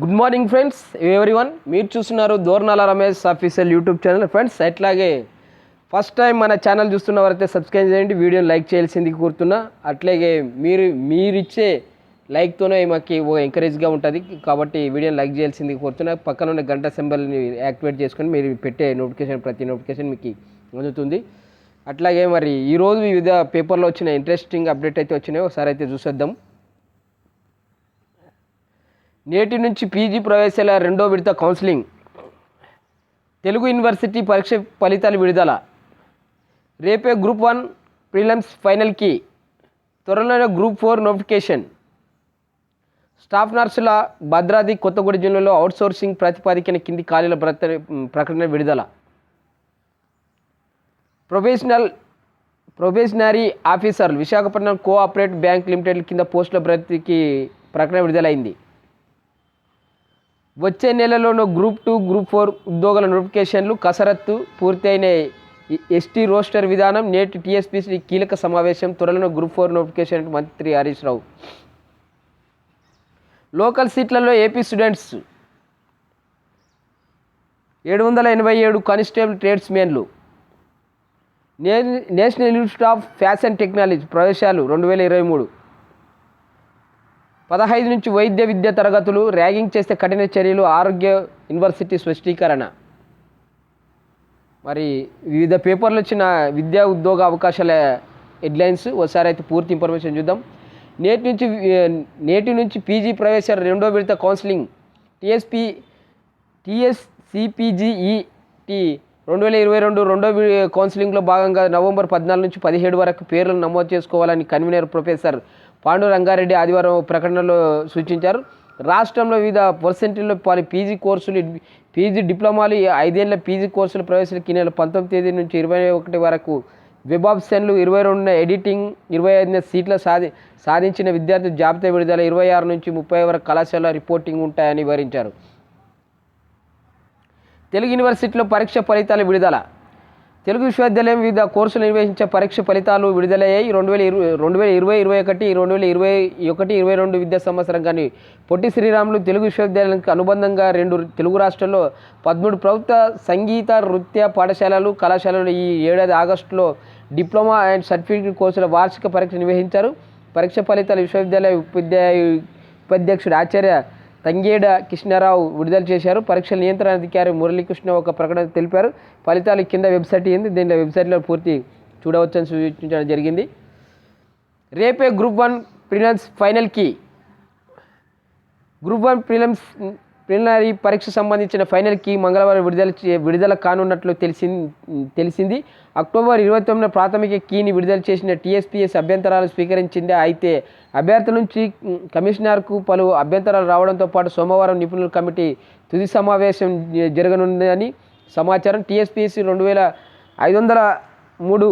Good morning friends everyone మీరు చూస్తున్నారు Dornala Ramesh official YouTube channel friends అట్లాగే first time మన channel చూస్తున్న వారైతే సబ్స్క్రైబ్ చేయండి వీడియోని లైక్ చేయాల్సింది కోరుతున్నా అట్లాగే మీరు మీరిచ్చే లైక్తోనే మాకు ఓ ఎంకరేజ్గా ఉంటుంది కాబట్టి వీడియోని లైక్ చేయాల్సింది కోరుతున్నా పక్కన ఉన్న గంట సింబల్ని యాక్టివేట్ చేసుకొని మీరు పెట్టే నోటిఫికేషన్ ప్రతి నోటిఫికేషన్ మీకు అందుతుంది అట్లాగే మరి ఈరోజు వివిధ పేపర్లో వచ్చిన ఇంట్రెస్టింగ్ అప్డేట్ అయితే వచ్చినాయి ఒకసారి అయితే చూసేద్దాం నేటి నుంచి పీజీ ప్రవేశాల రెండో విడత కౌన్సిలింగ్ తెలుగు యూనివర్సిటీ పరీక్ష ఫలితాల విడుదల రేపే గ్రూప్ వన్ ప్రిలిమ్స్ ఫైనల్కి త్వరలోనే గ్రూప్ ఫోర్ నోటిఫికేషన్ స్టాఫ్ నర్సుల భద్రాద్రి కొత్తగూడ జిల్లాలో అవుట్సోర్సింగ్ ప్రాతిపాదికన కింది ఖాళీల ప్రకటన విడుదల ప్రొఫెషనల్ ప్రొబేషనరీ ఆఫీసర్లు విశాఖపట్నం కోఆపరేటివ్ బ్యాంక్ లిమిటెడ్ కింద పోస్టుల ప్రతికి ప్రకటన విడుదలైంది వచ్చే నెలలోనూ గ్రూప్ టూ గ్రూప్ ఫోర్ ఉద్యోగుల నోటిఫికేషన్లు కసరత్తు పూర్తయిన ఎస్టీ రోస్టర్ విధానం నేటి టీఎస్పీసీ కీలక సమావేశం త్వరలో గ్రూప్ ఫోర్ నోటిఫికేషన్ మంత్రి హరీష్ రావు లోకల్ సీట్లలో ఏపీ స్టూడెంట్స్ ఏడు వందల ఎనభై ఏడు constable ట్రేడ్స్మెన్లు national institute of fashion technology ప్రవేశాలు రెండు వేల ఇరవై మూడు పదహైదు నుంచి వైద్య విద్య తరగతులు ర్యాగింగ్ చేస్తే కఠిన చర్యలు ఆరోగ్య యూనివర్సిటీ స్పష్టీకరణ మరి వివిధ పేపర్లు వచ్చిన విద్యా ఉద్యోగ అవకాశాల హెడ్లైన్స్ ఒకసారి అయితే పూర్తి ఇన్ఫర్మేషన్ చూద్దాం నేటి నుంచి నేటి నుంచి పీజీ ప్రవేశ రెండో విడత కౌన్సిలింగ్ టీఎస్పీ టీఎస్సిపిజిఈటి రెండు వేల ఇరవై రెండు రెండో కౌన్సిలింగ్లో భాగంగా నవంబర్ పద్నాలుగు నుంచి పదిహేడు వరకు పేర్లను నమోదు చేసుకోవాలని కన్వీనర్ ప్రొఫెసర్ పాండు రంగారెడ్డి ఆదివారం ప్రకటనలో సూచించారు రాష్ట్రంలో వివిధ పర్సెంటేజ్లో పలు పీజీ కోర్సులు పీజీ డిప్లొమాలు ఐదేళ్ల పీజీ కోర్సుల ప్రవేశాలకు ఈ నెల పంతొమ్మిది తేదీ నుంచి ఇరవై ఒకటి వరకు వెబ్ ఆప్షన్లు ఇరవై రెండున ఎడిటింగ్ ఇరవై ఐదున సీట్ల సాధి సాధించిన విద్యార్థుల జాబితా విడుదల ఇరవై ఆరు నుంచి ముప్పై వరకు కళాశాల రిపోర్టింగ్ ఉంటాయని వివరించారు తెలుగు యూనివర్సిటీలో పరీక్ష ఫలితాల విడుదల తెలుగు విశ్వవిద్యాలయం వివిధ కోర్సులు నిర్వహించే పరీక్ష ఫలితాలు విడుదలయ్యాయి రెండు వేల ఇరవై రెండు వేల ఇరవై ఇరవై ఒకటి రెండు వేల ఇరవై ఒకటి ఇరవై రెండు విద్యా సంవత్సరం కానీ పొట్టి శ్రీరాములు తెలుగు విశ్వవిద్యాలయానికి అనుబంధంగా రెండు తెలుగు రాష్ట్రాల్లో పదమూడు ప్రభుత్వ సంగీత నృత్య పాఠశాలలు కళాశాలలు ఈ ఏడాది ఆగస్టులో డిప్లొమా అండ్ సర్టిఫికేట్ కోర్సుల వార్షిక పరీక్ష నిర్వహించారు పరీక్ష ఫలితాలు విశ్వవిద్యాలయ ఉపాధ్యాయ ఉపాధ్యక్షుడు ఆచార్య తంగేడ కృష్ణారావు విడుదల చేశారు పరీక్షల నియంత్రణ అధికారి మురళీకృష్ణ ఒక ప్రకటన తెలిపారు ఫలితాలు కింద వెబ్సైట్ ఏంది దీనిలో వెబ్సైట్లో పూర్తి చూడవచ్చని సూచించడం జరిగింది రేపే గ్రూప్ వన్ ప్రిలిమ్స్ ఫైనల్కి గ్రూప్ వన్ ప్రిలిమ్స్ ప్రిలిమినరీ పరీక్ష సంబంధించిన ఫైనల్కి మంగళవారం విడుదల విడుదల కానున్నట్లు తెలిసి తెలిసింది అక్టోబర్ ఇరవై తొమ్మిదిన ప్రాథమిక కీని విడుదల చేసిన టీఎస్పీఎస్ అభ్యంతరాలు స్వీకరించింది అయితే అభ్యర్థుల నుంచి కమిషనర్కు పలు అభ్యంతరాలు రావడంతో పాటు సోమవారం నిపుణుల కమిటీ తుది సమావేశం జరగనుందని సమాచారం టీఎస్పీఎస్సీ రెండు వేల ఐదు వందల మూడు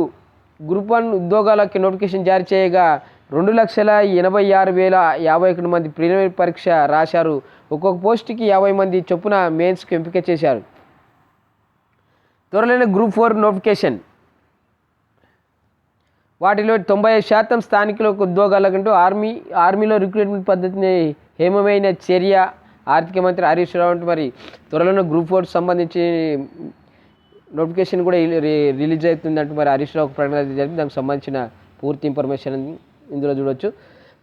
గ్రూప్ వన్ ఉద్యోగాలకి నోటిఫికేషన్ జారీ చేయగా రెండు లక్షల ఎనభై ఆరు వేల యాభై ఒకటి మంది ప్రిలిమినరీ పరీక్ష రాశారు ఒక్కొక్క పోస్టుకి యాభై మంది చొప్పున మెయిన్స్కు ఎంపిక చేశారు త్వరలోనే గ్రూప్ ఫోర్ నోటిఫికేషన్ వాటిలో తొంభై శాతం స్థానికులకు ఉద్యోగాలకంటూ ఆర్మీ ఆర్మీలో రిక్రూట్మెంట్ పద్ధతిని హేమమైన చర్య ఆర్థిక మంత్రి హరీష్ రావు అంటే మరి త్వరలోనే గ్రూప్ ఫోర్ సంబంధించి నోటిఫికేషన్ కూడా రిలీజ్ అవుతుందంటూ మరి హరీష్ రావు ప్రకటన జరిపి దానికి సంబంధించిన పూర్తి ఇన్ఫర్మేషన్ ఇందులో చూడవచ్చు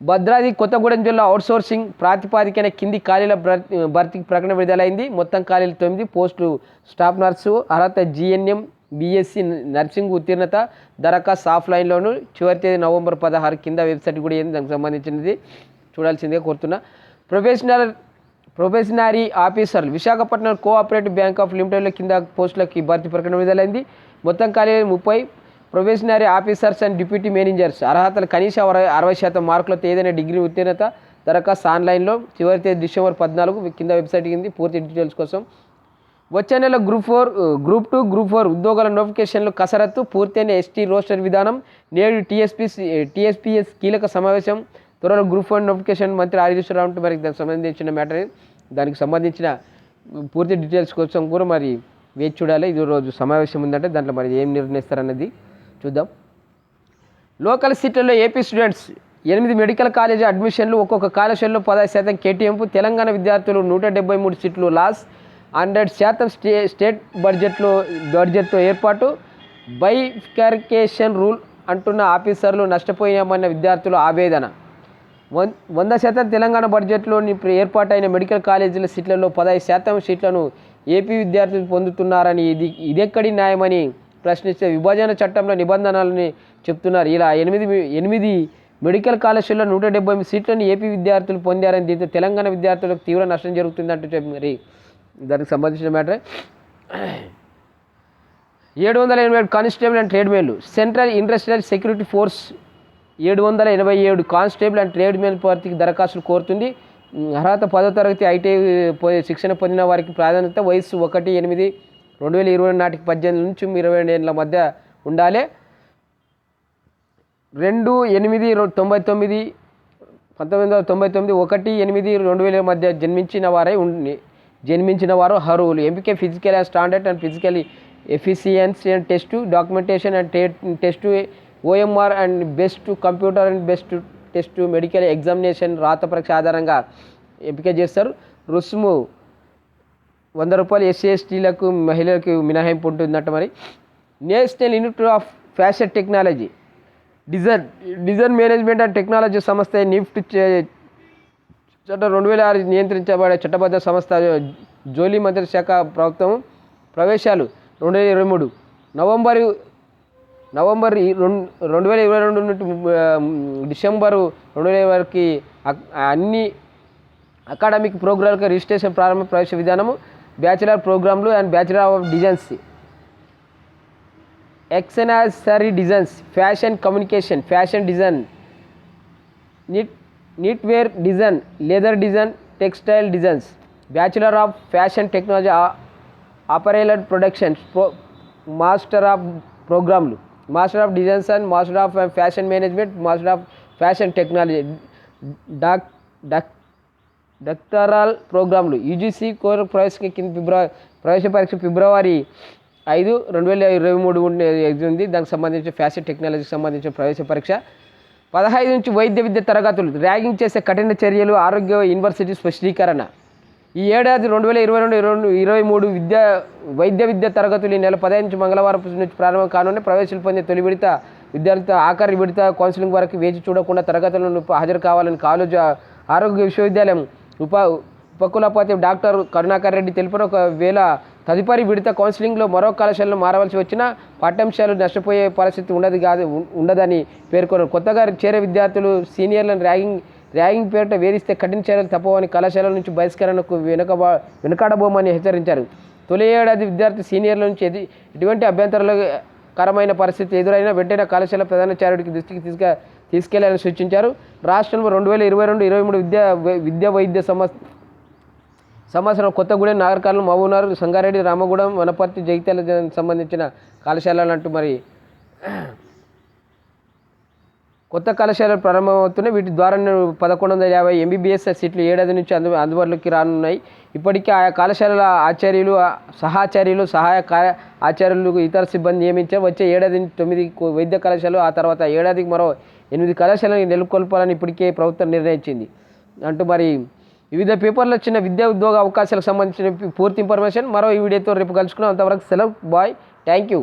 భద్రాది కొత్తగూడెం జిల్లా అవుట్సోర్సింగ్ ప్రాతిపాదికైన కింది ఖాళీల భర్తీకి ప్రకటన విడుదలైంది మొత్తం ఖాళీలు తొమ్మిది పోస్టు స్టాఫ్ నర్సు అర్హత జీఎన్ఎం బీఎస్సీ నర్సింగ్ ఉత్తీర్ణత దరఖాస్తు ఆఫ్లైన్లోను చివరి తేదీ నవంబర్ పదహారు కింద వెబ్సైట్ కూడా ఏంది దానికి సంబంధించినది చూడాల్సిందిగా కోరుతున్నా ప్రొఫెషనల్ ప్రొఫెషనరీ ఆఫీసర్లు విశాఖపట్నం కోఆపరేటివ్ బ్యాంక్ ఆఫ్ లిమిటెడ్లో కింద పోస్టులకి భర్తీ ప్రకటన విడుదలైంది మొత్తం ఖాళీ ముప్పై probationary officers and deputy managers అర్హతలు కనీస అరవై శాతం మార్కులతో ఏదైనా డిగ్రీ ఉత్తీర్ణత దరఖాస్తు ఆన్లైన్లో చివరి తేదీ డిసెంబర్ పద్నాలుగు కింద వెబ్సైట్ కింది పూర్తి డీటెయిల్స్ కోసం వచ్చే నెల group four group two group four ఉద్యోగాల నోటిఫికేషన్లు కసరత్తు పూర్తయిన ఎస్టీ రోస్టర్ విధానం నేడు టీఎస్పీ టీఎస్పీఎస్ కీలక సమావేశం త్వరలో గ్రూప్ ఫోర్ నోటిఫికేషన్ మంత్రి ఆదిశ్వరరావు మరి దానికి సంబంధించిన మ్యాటర్ దానికి సంబంధించిన పూర్తి డీటెయిల్స్ కోసం కూడా మరి వేచి చూడాలి ఇది రోజు సమావేశం ఉందంటే దాంట్లో మరి ఏం నిర్ణయిస్తారన్నది చూద్దాం లోకల్ సీట్లలో ఏపీ స్టూడెంట్స్ ఎనిమిది మెడికల్ కాలేజీ అడ్మిషన్లు ఒక్కొక్క కాలేజీల్లో పదహైదు శాతం కేటీఎంపు తెలంగాణ విద్యార్థులు నూట డెబ్బై మూడు సీట్లు లాస్ హండ్రెడ్ శాతం స్టే స్టేట్ బడ్జెట్లో బడ్జెట్తో ఏర్పాటు బైఫికేషన్ రూల్ అంటున్న ఆఫీసర్లు నష్టపోయామన్న విద్యార్థులు ఆవేదన వంద శాతం తెలంగాణ బడ్జెట్లో ఏర్పాటైన మెడికల్ కాలేజీల సీట్లలో పదహైదు శాతం సీట్లను ఏపీ విద్యార్థులు పొందుతున్నారని ఇది ఇదెక్కడి న్యాయమని ప్రశ్నిస్తే విభజన చట్టంలో నిబంధనలని చెప్తున్నారు ఇలా ఎనిమిది ఎనిమిది మెడికల్ కాలేజీల్లో నూట డెబ్బై ఎనిమిది సీట్లను ఏపీ విద్యార్థులు పొందారని దీంతో తెలంగాణ విద్యార్థులకు తీవ్ర నష్టం జరుగుతుందంటూ చెప్పి మరి దానికి సంబంధించిన మ్యాటర్ ఏడు వందల ఎనభై ఏడు కానిస్టేబుల్ అండ్ ట్రేడ్మెన్లు సెంట్రల్ ఇండస్ట్రియల్ సెక్యూరిటీ ఫోర్స్ ఏడు వందల ఎనభై ఏడు కానిస్టేబుల్ అండ్ ట్రేడ్మెన్ పార్టీకి దరఖాస్తులు కోరుతుంది అర్హత పదో తరగతి ఐటీ శిక్షణ పొందిన వారికి ప్రాధాన్యత వయసు ఒకటి ఎనిమిది రెండు వేల ఇరవై నాటికి పద్దెనిమిది నుంచి ఇరవై ఏళ్ళ మధ్య ఉండాలి రెండు ఎనిమిది తొంభై తొమ్మిది పంతొమ్మిది వందల తొంభై తొమ్మిది ఒకటి ఎనిమిది రెండు వేల మధ్య జన్మించిన వారే ఉండి జన్మించిన వారు అర్హులు ఎంపికే physical and standard and physical efficiency and test documentation and test OMR and best computer and best test medical examination రాత పరీక్ష ఆధారంగా ఎంపిక చేస్తారు రుసుము వంద రూపాయలు ఎస్సీ ఎస్టీలకు మహిళలకు మినహాయింపు ఉంటుందంట మరి national institute of fashion technology design design management and technology సంస్థ నిఫ్ట్ చే చట్టం రెండు వేల ఆరు నియంత్రించబడే చట్టబద్ధ సంస్థ జోలీ మంత్రి శాఖ ప్రభుత్వం ప్రవేశాలు రెండు వేల ఇరవై మూడు నవంబర్ నవంబర్ రెండు రెండు వేల ఇరవై రెండు నుండి డిసెంబరు రెండు వేల ఇరవై అన్ని అకాడమిక్ ప్రోగ్రాంలకు రిజిస్ట్రేషన్ ప్రారంభ ప్రవేశ విధానము Bachelor Programlu and Bachelor of Designs. Extensory designs, fashion communication, fashion design, knitwear design, leather design, textile designs. Bachelor of Fashion Technology, Apparel and Production, Master of Programlu, Master of Designs and Master of Fashion Management, Master of Fashion Technology, డక్టరల్ ప్రోగ్రాంలు UGC core ప్రవేశ కింద ఫిబ్రవరి ప్రవేశ పరీక్ష ఫిబ్రవరి ఐదు రెండు వేల ఇరవై మూడు ఉంది దానికి సంబంధించిన ఫ్యాషన్ టెక్నాలజీకి సంబంధించిన ప్రవేశ పరీక్ష పదహైదు నుంచి వైద్య విద్య తరగతులు ర్యాగింగ్ చేసే కఠిన చర్యలు ఆరోగ్య యూనివర్సిటీ స్పష్టీకరణ ఈ ఏడాది రెండు వేల ఇరవై రెండు ఇరవై ఇరవై మూడు విద్యా వైద్య విద్య తరగతులు ఈ నెల పదహైదు నుంచి మంగళవారం నుంచి ప్రారంభం కానున్న ప్రవేశాలు పొందే తొలి విడత విద్యార్థులతో ఆఖరి విడత కౌన్సిలింగ్ వరకు వేచి చూడకుండా తరగతులను హాజరు కావాలని కాలేజీ ఆరోగ్య విశ్వవిద్యాలయం ఉప ఉపకులపతి డాక్టర్ కరుణాకర్ రెడ్డి తెలిపిన ఒకవేళ తదుపరి విడత కౌన్సిలింగ్లో మరో కళాశాలను మారవలసి వచ్చినా పాఠ్యాంశాలు నష్టపోయే పరిస్థితి ఉండదు కాదు ఉండదని పేర్కొన్నారు కొత్తగా చేరే విద్యార్థులు సీనియర్లను ర్యాగింగ్ ర్యాగింగ్ పేరిట వేధిస్తే కఠిన చర్యలు తప్పవని కళాశాల నుంచి బహిష్కరణకు వెనుక వెనుకాడబోమని హెచ్చరించారు తొలి ఏడాది విద్యార్థి సీనియర్ల నుంచి ఎది ఎటువంటి అభ్యంతరాలు పరిస్థితి ఎదురైనా వెంటనే కళాశాల ప్రధానాచార్యుడికి దృష్టికి తీసుక తీసుకెళ్లాలని సూచించారు రాష్ట్రంలో రెండు వేల ఇరవై రెండు ఇరవై మూడు విద్యా విద్యా వైద్య సంవత్స సంవత్సరం కొత్తగూడెం నాగరికాలను మహబూబ్నగర్ సంగారెడ్డి రామగూడెం వనపర్తి జగిత్యాల సంబంధించిన కళాశాలలంటూ మరి కొత్త కళాశాలలు ప్రారంభమవుతున్నాయి వీటి ద్వారా పదకొండు వందల యాభై ఎంబీబీఎస్ సీట్లు ఏడాది నుంచి అందు అందుబాటులోకి రానున్నాయి ఇప్పటికే ఆయా కళాశాలల ఆచార్యులు సహాచార్యులు సహాయ ఆచార్యులు ఇతర సిబ్బంది నియమించారు వచ్చే ఏడాది నుంచి తొమ్మిది వైద్య కళాశాలలు ఆ తర్వాత ఏడాదికి మరో ఎనిమిది కళాశాలను నెలకొల్పాలని ఇప్పటికే ప్రభుత్వం నిర్ణయించింది అంటూ మరి వివిధ పేపర్లు వచ్చిన విద్యా ఉద్యోగ అవకాశాలకు సంబంధించిన పూర్తి ఇన్ఫర్మేషన్ మరో ఈ వీడియోతో రేపు కలుసుకున్నాం అంతవరకు సెలవు బాయ్ థ్యాంక్ యూ